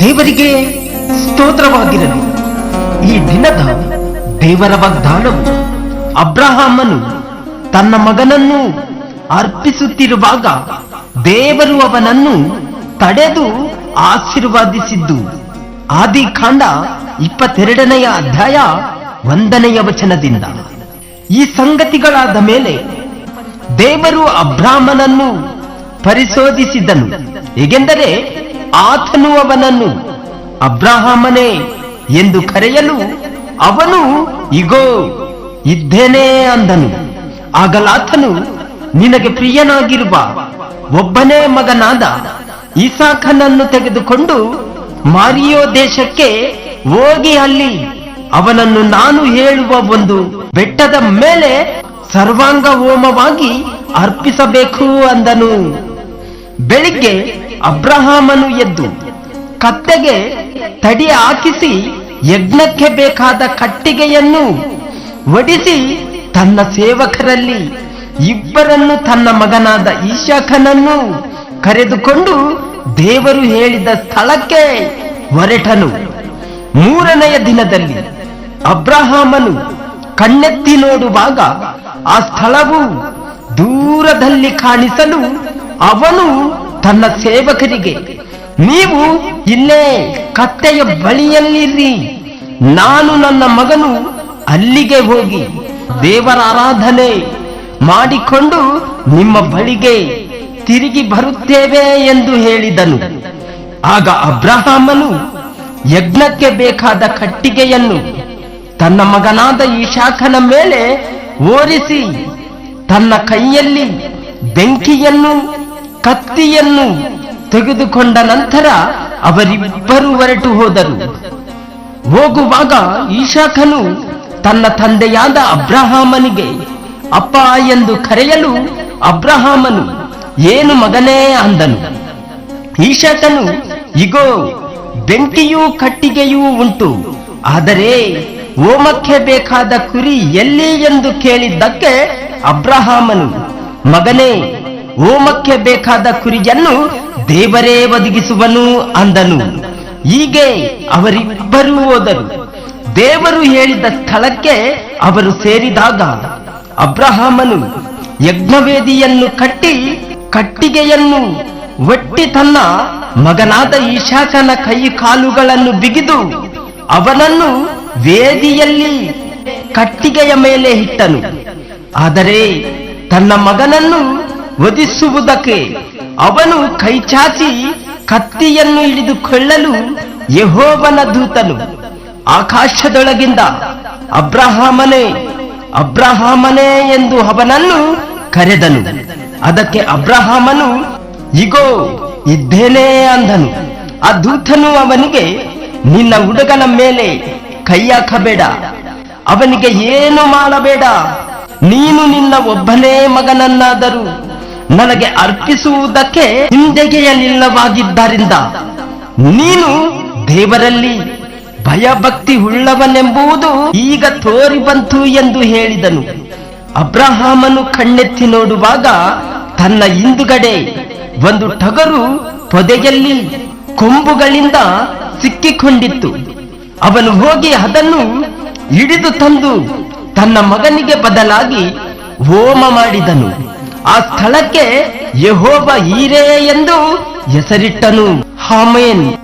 ದೇವರಿಗೆ ಸ್ತೋತ್ರವಾಗಿರಲಿ. ಈ ದಿನದ ದೇವರ ವಾಗ್ದಾನವು ಅಬ್ರಹಾಮನು ತನ್ನ ಮಗನನ್ನು ಅರ್ಪಿಸುತ್ತಿರುವಾಗ ದೇವರು ಅವನನ್ನು ತಡೆದು ಆಶೀರ್ವಾದಿಸಿದ್ದು. ಆದಿಕಾಂಡ ಇಪ್ಪತ್ತೆರಡನೆಯ ಅಧ್ಯಾಯ ಒಂದನೆಯ ವಚನದಿಂದ. ಈ ಸಂಗತಿಗಳಾದ ಮೇಲೆ ದೇವರು ಅಬ್ರಾಹ್ಮನನ್ನು ಪರಿಶೋಧಿಸಿದನು. ಹೇಗೆಂದರೆ ಆತನು ಅವನನ್ನು ಅಬ್ರಾಹ್ಮನೇ ಎಂದು ಕರೆಯಲು ಅವನು, ಇಗೋ, ಇದ್ದೇನೆ ಅಂದನು. ಆಗಲಾತನು, ನಿನಗೆ ಪ್ರಿಯನಾಗಿರುವ ಒಬ್ಬನೇ ಮಗನಾದ ಇಸಾಕನನ್ನು ತೆಗೆದುಕೊಂಡು ಮಾರಿಯೋ ದೇಶಕ್ಕೆ ಹೋಗಿ ಅಲ್ಲಿ ಅವನನ್ನು ನಾನು ಹೇಳುವ ಒಂದು ಬೆಟ್ಟದ ಮೇಲೆ ಸರ್ವಾಂಗ ಹೋಮವಾಗಿ ಅರ್ಪಿಸಬೇಕು ಅಂದನು. ಬೆಳಿಗ್ಗೆ ಅಬ್ರಹಾಮನು ಎದ್ದು ಕತ್ತೆಗೆ ತಡಿ ಹಾಕಿಸಿ ಯಜ್ಞಕ್ಕೆ ಬೇಕಾದ ಕಟ್ಟಿಗೆಯನ್ನು ಒಡಿಸಿ ತನ್ನ ಸೇವಕರಲ್ಲಿ ಇಬ್ಬರನ್ನು ತನ್ನ ಮಗನಾದ ಈಶಾಖನನ್ನು ಕರೆದುಕೊಂಡು ದೇವರು ಹೇಳಿದ ಸ್ಥಳಕ್ಕೆ ಹೊರಟನು. ಮೂರನೆಯ ದಿನದಲ್ಲಿ ಅಬ್ರಹಾಮನು ಕಣ್ಣೆತ್ತಿ ನೋಡುವಾಗ ಆ ಸ್ಥಳವು ದೂರದಲ್ಲಿ ಕಾಣಿಸಲು ಅವನು ತನ್ನ ಸೇವಕರಿಗೆ ನೀವು ಇಲ್ಲೇ ಕತ್ತೆಯ ಬಳಿಯಲ್ಲಿರಿ. ನಾನು ನನ್ನ ಮಗನು ಅಲ್ಲಿಗೆ ಹೋಗಿ ದೇವರ ಆರಾಧನೆ ಮಾಡಿಕೊಂಡು ನಿಮ್ಮ ಬಳಿಗೆ ತಿರುಗಿ ಬರುತ್ತೇವೆ ಎಂದು ಹೇಳಿದನು. ಆಗ ಅಬ್ರಹಾಮನು ಯಜ್ಞಕ್ಕೆ ಬೇಕಾದ ಕಟ್ಟಿಗೆಯನ್ನು ತನ್ನ ಮಗನಾದ ಈಶಾಖನ ಮೇಲೆ ಓರಿಸಿ ತನ್ನ ಕೈಯಲ್ಲಿ ಬೆಂಕಿಯನ್ನು, ಕತ್ತಿಯನ್ನು ತೆಗೆದುಕೊಂಡ ನಂತರ ಅವರಿಬ್ಬರು ಹೊರಟು ಹೋದರು. ಹೋಗುವಾಗ ಈಶಾಖನು ತನ್ನ ತಂದೆಯಾದ ಅಬ್ರಹಾಮನಿಗೆ, ಅಪ್ಪ ಎಂದು ಕರೆಯಲು ಅಬ್ರಹಾಮನು, ಏನು ಮಗನೇ ಅಂದನು. ಈಶಾಖನು ಇಗೋ, ಬೆಂಕಿಯೂ ಕಟ್ಟಿಗೆಯೂ ಉಂಟು, ಆದರೆ ಹೋಮಕ್ಕೆ ಬೇಕಾದ ಕುರಿ ಎಲ್ಲಿ ಎಂದು ಕೇಳಿದ್ದಕ್ಕೆ ಅಬ್ರಹಾಮನು, ಮಗನೇ ಹೋಮಕ್ಕೆ ಬೇಕಾದ ಕುರಿಯನ್ನು ದೇವರೇ ಒದಗಿಸುವನು ಅಂದನು. ಹೀಗೆ ಅವರಿಬ್ಬರೂ ಹೋದರು. ದೇವರು ಹೇಳಿದ ಸ್ಥಳಕ್ಕೆ ಅವರು ಸೇರಿದಾಗ ಅಬ್ರಹಾಮನು ಯಜ್ಞವೇದಿಯನ್ನು ಕಟ್ಟಿ ಕಟ್ಟಿಗೆಯನ್ನು ಒಟ್ಟಿ ತನ್ನ ಮಗನಾದ ಈಶಾಕನ ಕೈ ಕಾಲುಗಳನ್ನು ಬಿಗಿದು ಅವನನ್ನು ವೇದಿಯಲ್ಲಿ ಕಟ್ಟಿಗೆಯ ಮೇಲೆ ಇಟ್ಟನು. ಆದರೆ ತನ್ನ ಮಗನನ್ನು ವಧಿಸುವುದಕ್ಕೆ ಅವನು ಕೈಚಾಚಿ ಕತ್ತಿಯನ್ನು ಹಿಡಿದುಕೊಳ್ಳಲು ಯಹೋವನ ದೂತನು ಆಕಾಶದೊಳಗಿಂದ, ಅಬ್ರಹಾಮನೇ ಅಬ್ರಹಾಮನೇ ಎಂದು ಅವನನ್ನು ಕರೆದನು. ಅದಕ್ಕೆ ಅಬ್ರಹಾಮನು, ಇಗೋ, ಇದ್ದೇನೆ ಅಂದನು. ಆ ದೂತನು ಅವನಿಗೆ, ನಿನ್ನ ಹುಡುಗನ ಮೇಲೆ ಕೈ ಹಾಕಬೇಡ ಅವನಿಗೆ ಏನು ಮಾಡಬೇಡ. ನೀನು ನಿನ್ನ ಒಬ್ಬನೇ ಮಗನನ್ನಾದರೂ ನನಗೆ ಅರ್ಪಿಸುವುದಕ್ಕೆ ಹಿಂದೆಗೆಯಲಿಲ್ಲವಾಗಿದ್ದರಿಂದ ನೀನು ದೇವರಲ್ಲಿ ಭಯಭಕ್ತಿ ಉಳ್ಳವನೆಂಬುದು ಈಗ ತೋರಿ ಬಂತು ಎಂದು ಹೇಳಿದನು. ಅಬ್ರಹಾಮನು ಕಣ್ಣೆತ್ತಿ ನೋಡುವಾಗ ತನ್ನ ಹಿಂದುಗಡೆ ಒಂದು ಟಗರು ಪೊದೆಯಲ್ಲಿ ಕೊಂಬುಗಳಿಂದ ಸಿಕ್ಕಿಕೊಂಡಿತ್ತು. ಅವನು ಹೋಗಿ ಅದನ್ನು ಹಿಡಿದು ತಂದು ತನ್ನ ಮಗನಿಗೆ ಬದಲಾಗಿ ಹೋಮ ಮಾಡಿದನು. ಆ ಸ್ಥಳಕ್ಕೆ ಯಹೋಬ ಈರೇ ಎಂದು ಹೆಸರಿಟ್ಟನು. ಹಾಮೇನ್